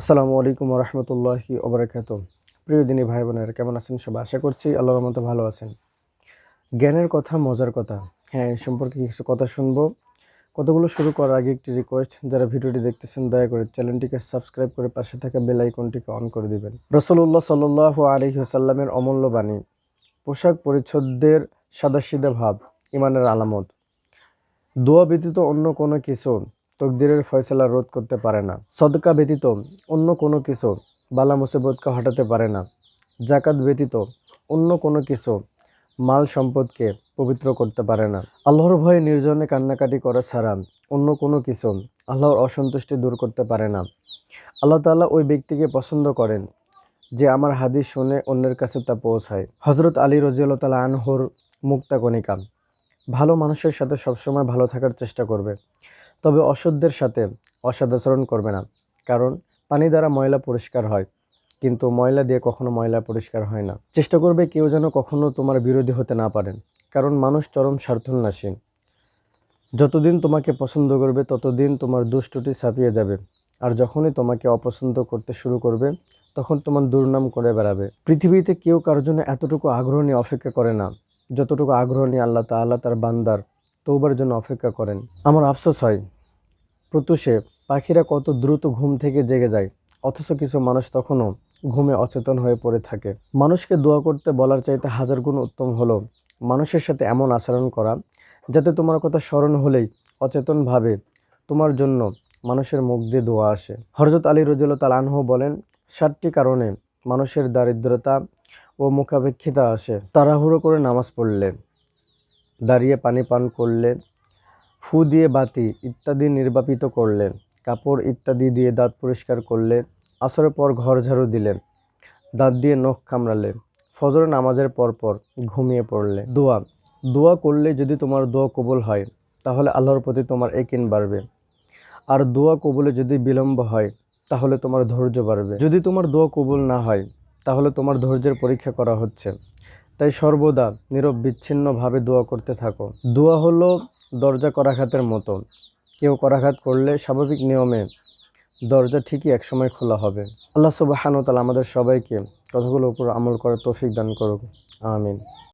আসসালামু আলাইকুম রহমতুল্লাহি ওবরাকাত। প্রিয় দিনী ভাই বোনেরা, কেমন আছেন সবাই? আশা করছি আল্লাহর মতো ভালো আছেন। জ্ঞানের কথা, মজার কথা। হ্যাঁ এই সম্পর্কে কিছু কথা শুনব। কতগুলো শুরু করার আগে একটি রিকোয়েস্ট যারা ভিডিওটি দেখতেছেন, দয়া করে চ্যানেলটিকে সাবস্ক্রাইব করে পাশে থাকা বেল আইকনটিকে অন করে দিবেন। রসল্লাহ সাল্লাহ আলহি সাল্লামের অমূল্য বাণী, পোশাক পরিচ্ছদের সাদাসিধা ভাব ইমানের আলামত। দোয়া ব্যতীত অন্য কোনো কিছু তকদিরের ফয়সলা রোধ করতে পারে না। সদকা ব্যতীত অন্য কোনো কিছু বালা মুসিবতকে হটাতে পারে না। জাকাত ব্যতীত অন্য কোনো কিছু মাল সম্পদকে পবিত্র করতে পারে না। আল্লাহর ভয়ে নির্জনে কান্নাকাটি করা ছাড়া অন্য কোনো কিছু আল্লাহর অসন্তুষ্টি দূর করতে পারে না। আল্লাহ তাআলা ওই ব্যক্তিকে পছন্দ করেন যে আমার হাদিস শুনে অন্যের কাছে তা পৌঁছায়। হজরত আলী রজিয়াল্লাহ তালা আনহর মুক্তা কণিকা ভালো মানুষের সাথে সবসময় ভালো থাকার চেষ্টা করবে। তবে অসৎদের সাথে অসদাচরণ করবে না। কারণ পানি দ্বারা ময়লা পরিষ্কার হয়, কিন্তু ময়লা দিয়ে কখনো ময়লা পরিষ্কার হয় না। চেষ্টা করবে কেউ যেন কখনো তোমার বিরোধী হতে না পারেন, কারণ মানুষ চরম স্বার্থন্যাসী যতদিন তোমাকে পছন্দ করবে, ততদিন তোমার দুষ্টুটি ছাপিয়ে যাবে, আর যখনই তোমাকে অপছন্দ করতে শুরু করবে, তখন তোমার দুর্নাম করে বেড়াবে। পৃথিবীতে কেউ কারোর জন্য এতটুকু আগ্রহ নিয়ে অপেক্ষা করে না, যতটুকু আগ্রহ নিয়ে আল্লাহ তাআলা তার বান্দার তৌবার জন্য অপেক্ষা করেন। আমার আফসোস হয় প্রত্যুষে পাখিরা কত দ্রুত ঘুম থেকে জেগে যায়, অথচ কিছু মানুষ তখনও ঘুমে অচেতন হয়ে পড়ে থাকে। মানুষকে দোয়া করতে বলার চাইতে হাজার গুণ উত্তম হলো মানুষের সাথে এমন আচরণ করা, যাতে তোমার কথা স্মরণ হলেই অচেতনভাবে তোমার জন্য মানুষের মুখ দিয়ে দোয়া আসে। হরজত আলী রজুল তাল আনহু বলেন, সাতটি কারণে মানুষের দারিদ্রতা ও মুখাপেক্ষিতা আসে। তাড়াহুড়ো করে নামাজ পড়লে, দাঁড়িয়ে পানি পান করলে ফু দিয়ে বাতি ইত্যাদি নির্বাপিত করলেন, কাপড় ইত্যাদি দিয়ে দাঁত পরিষ্কার করলেন, আসরের পর ঘর ঝাড়ু দিলেন, দাঁত দিয়ে নখ কামড়ালেন, ফজর নামাজের পর পর ঘুমিয়ে পড়লে দোয়া দোয়া করলে যদি তোমার দোয়া কবুল হয়, তাহলে আল্লাহর প্রতি তোমার একিন বাড়বে। আর দোয়া কবুলে যদি বিলম্ব হয়, তাহলে তোমার ধৈর্য বাড়বে। যদি তোমার দোয়া কবুল না হয়, তাহলে তোমার ধৈর্যের পরীক্ষা করা হচ্ছে। তাই সর্বদা নীরব বিচ্ছিন্নভাবে দোয়া করতে থাকো। দোয়া হলো দরজা করাঘাতের মতো। কেউ করাঘাত করলে স্বাভাবিক নিয়মে দরজা ঠিকই একসময় খোলা হবে। আল্লাহ সুবাহানুতালা আমাদের সবাইকে কথাগুলোর উপর আমল করার তৌফিক দান করুক। আমিন।